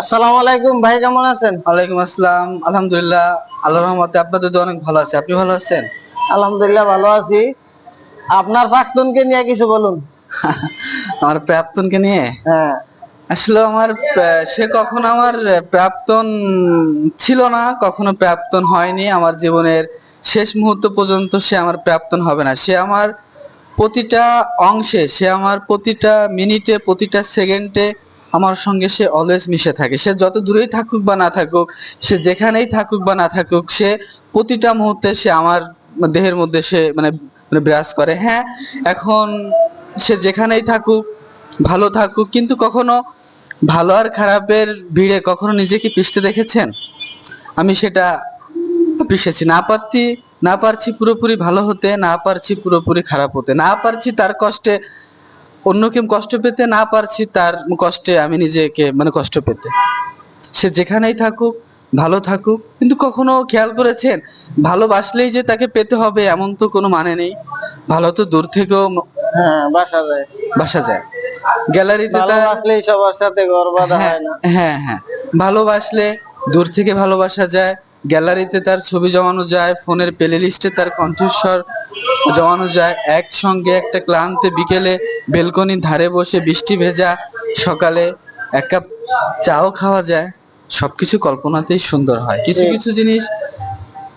আসসালামু আলাইকুম ভাই কেমন আছেন? ওয়ালাইকুম আসসালাম। আলহামদুলিল্লাহ আল্লাহ রহমতে আপনাদের তো অনেক ভালো আছে। আপনি ভালো আছেন? আলহামদুলিল্লাহ ভালো আছি। আপনার প্রাক্তনকে নিয়ে কিছু বলুন। আমার প্রাপ্তনকে নিয়ে? হ্যাঁ। আসলে আমার সে কখনো আমার প্রাক্তন ছিল না কখনো প্রাক্তন হয়নি। আমার জীবনের শেষ মুহূর্ত পর্যন্ত সে আমার প্রাক্তন হবে না। সে আমার প্রতিটা অংশে সে আমার প্রতিটা মিনিটে প্রতিটা সেকেন্ডে আমার সঙ্গে সে অলওয়েজ মিশে থাকে। সে যত দূরেই থাকুক বা না থাকুক, সে যেখানেই থাকুক বা না থাকুক, সে প্রতিটা মুহূর্তে সে আমার দেহের মধ্যে সে মানে মানে বিরাজ করে। হ্যাঁ এখন সে যেখানেই থাকুক, ভালো থাকুক, কিন্তু কখনো ভালো আর খারাপের ভিড়ে কখনো নিজেকে পিষতে দেখেছেন? আমি সেটা পিষেছি। না পারছি না পারছি পুরোপুরি ভালো হতে, না পারছি পুরোপুরি খারাপ হতে। না পারছি তার কষ্টে অন্যকে কষ্ট পেতে না পারছি তার কষ্টে আমি নিজেকে মানে কষ্ট পেতে। সে যেখানেই থাকুক ভালো থাকুক কিন্তু কখনো খেয়াল করেছেন? ভালোবাসলেই যে তাকে পেতে হবে এমন তো কোনো মানে নেই। ভালো তো দূর থেকেও হ্যাঁ বাসা যায়। বাসা যায়। গ্যালারিতে ভালোবাসলেই সবার সাথে বাঁধা হ্যাঁ হয় না। হ্যাঁ হ্যাঁ। ভালোবাসলে দূর থেকে ভালোবাসা যায়। গ্যালারিতে তার ছবি জমানো যায় ফোনের প্লে লিস্টে তার কণ্ঠস্বর জমানো যায়। একসঙ্গে একটা ক্লান্ত বিকেলে বেলকনির ধারে বসে বৃষ্টি ভেজা সকালে এক কাপ চাও খাওয়া যায়। সবকিছু কল্পনাতেই সুন্দর হয়। কিছু কিছু জিনিস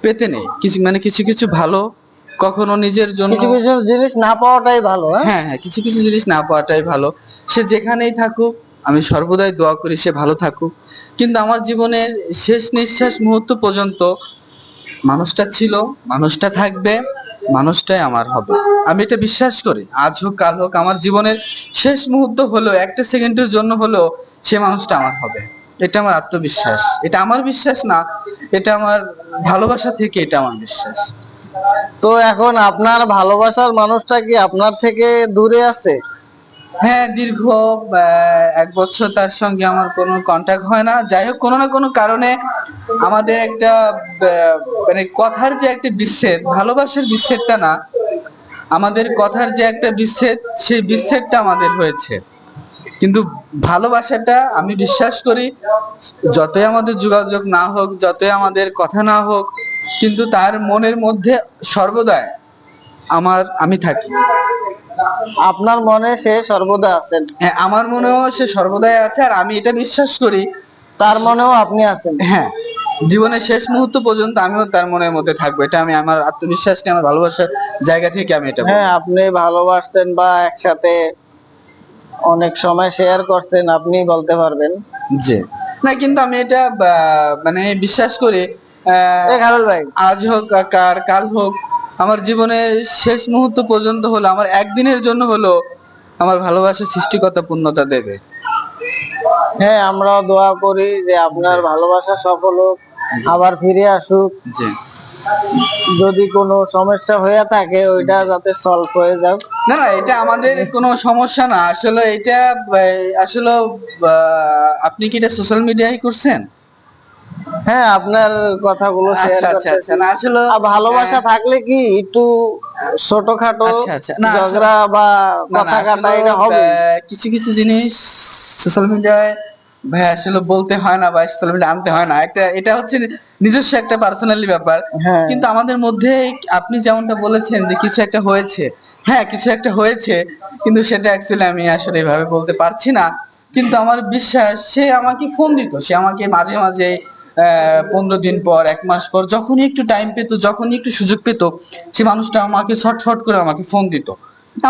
পেতে নেই। কিছু মানে কিছু কিছু ভালো কখনো নিজের জন্য কিছু কিছু জিনিস না পাওয়াটাই ভালো হ্যাঁ? হ্যাঁ হ্যাঁ কিছু কিছু জিনিস না পাওয়াটাই ভালো। সে যেখানেই থাকুক আমি সর্বদাই দোয়া করি সে ভালো থাকুক। কিন্তু আমার জীবনের শেষ নিঃশ্বাস মুহূর্ত পর্যন্ত মানুষটা ছিল মানুষটা থাকবে। মানুষটাই আমার হবে। আমি এটা বিশ্বাস করি। আজ হোক, কাল হোক, আমার জীবনের শেষ মুহূর্ত হলো, একটা সেকেন্ডের জন্য হলো সে মানুষটা আমার হবে। এটা আমার আত্মবিশ্বাস। এটা আমার বিশ্বাস না, এটা আমার ভালোবাসা থেকে এটা আমার বিশ্বাস। তো এখন আপনার ভালোবাসার মানুষটা কি আপনার থেকে দূরে আছে? হ্যাঁ দীর্ঘ এক বছর তার সঙ্গে আমার কোনো কন্ট্যাক্ট হয় না। যাই হোক, কোনো না কোনো কারণে আমাদের একটা মানে কথার যে একটা বিচ্ছেদ, ভালোবাসার বিচ্ছেদটা না, আমাদের কথার যে একটা বিচ্ছেদ, সেই বিচ্ছেদটা আমাদের হয়েছে। কিন্তু ভালোবাসাটা আমি বিশ্বাস করি, যতই আমাদের যোগাযোগ না হোক, যতই আমাদের কথা না হোক, কিন্তু তার মনের মধ্যে সর্বদাই আমার, আমি থাকি। আপনার মনে সে সর্বদা আছেন? হ্যাঁ আমার মনেও সে সর্বদাই আছে আর আমি এটা বিশ্বাস করি। তার মনেও আপনি আছেন? হ্যাঁ জীবনের শেষ মুহূর্ত পর্যন্ত আমিও তার মনের মধ্যে থাকব। এটা আমি আমার আত্মবিশ্বাসকে আমার ভালোবাসার জায়গা থেকে আমি এটা হ্যাঁ আপনি ভালোবাসছেন বা একসাথে অনেক সময় শেয়ার করছেন আপনি বলতে পারবেন। জি। না কিন্তু আমি এটা মানে বিশ্বাস করি আহ, ভাই। আজ হোক কার কাল হোক আমার জীবনের শেষ মুহূর্ত পর্যন্ত হলো আমার একদিনের জন্য হলো আমার ভালোবাসা সৃষ্টিকর্তা পূর্ণতা দেবে। হ্যাঁ আমরা দোয়া করি যে আপনার ভালোবাসা সফল হোক আবার ফিরে আসুক। জি। যদি কোনো সমস্যা হয়ে থাকে ওইটা যাতে সলভ হয়ে যাক। না না এটা আমাদের কোনো সমস্যা না। আসলে এটা আসলে আপনি কি এটা সোশ্যাল মিডিয়ায় করছেন? হ্যাঁ আপনার কথাগুলো শেয়ার আচ্ছা আচ্ছা আচ্ছা। না আসলে ভালোবাসা থাকলে কি একটু ছোটখাটো আচ্ছা, আচ্ছা। ঝগড়া বা কথা কাটা আসলে, এটা হবে কিছু কিছু জিনিস সোশ্যাল মিডিয়ায় ভাই আসলে বলতে হয় না বা সোশ্যাল মিডিয়া আনতে হয় না। একটা এটা হচ্ছে নিজস্ব একটা পার্সোনালি ব্যাপার। হ্যাঁ। কিন্তু আমাদের মধ্যে আপনি যেমনটা বলেছেন যে কিছু একটা হয়েছে। হ্যাঁ কিছু একটা হয়েছে কিন্তু সেটা অ্যাকচুয়ালি আমি আসলে এভাবে বলতে পারছি না। কিন্তু আমার বিশ্বাস সে আমাকে ফোন দিত। সে আমাকে মাঝে মাঝে পনেরো দিন পর, এক মাস পর, যখনই একটু টাইম পেতো, যখনই একটু সুযোগ পেতো, সে মানুষটা আমাকে ছটফট করে আমাকে ফোন দিত।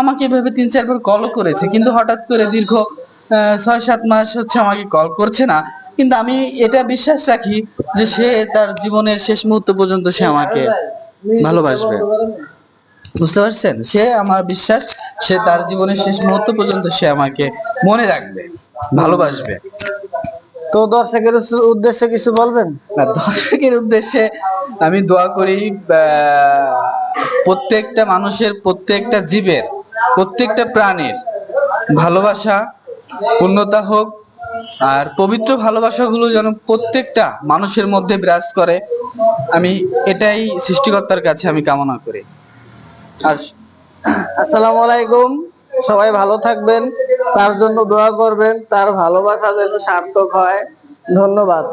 আমাকে এভাবে তিন চারবার কলও করেছে, কিন্তু হঠাৎ করে দীর্ঘ ছয় সাত মাস হচ্ছে আমাকে কল করছে না। কিন্তু আমি এটা বিশ্বাস রাখি যে সে তার জীবনের শেষ মুহূর্ত পর্যন্ত সে আমাকে ভালোবাসবে। বুঝতে পারছেন? সে আমার বিশ্বাস, সে তার জীবনের শেষ মুহূর্ত পর্যন্ত সে আমাকে মনে রাখবে, ভালোবাসবে। তো দর্শকের উদ্দেশ্যে কিছু বলবেন? না দর্শকের উদ্দেশ্যে আমি দোয়া করি প্রত্যেকটা মানুষের প্রত্যেকটা জীবের প্রত্যেকটা প্রাণীর ভালোবাসা পূর্ণতা হোক আর পবিত্র ভালোবাসাগুলো যেন প্রত্যেকটা মানুষের মধ্যে বিরাজ করে। আমি এটাই সৃষ্টিকর্তার কাছে আমি কামনা করি। আর আসসালামু আলাইকুম। সবাই ভালো থাকবেন তার জন্য দোয়া করবেন তার ভালোবাসা যেন সার্থক হয়। ধন্যবাদ।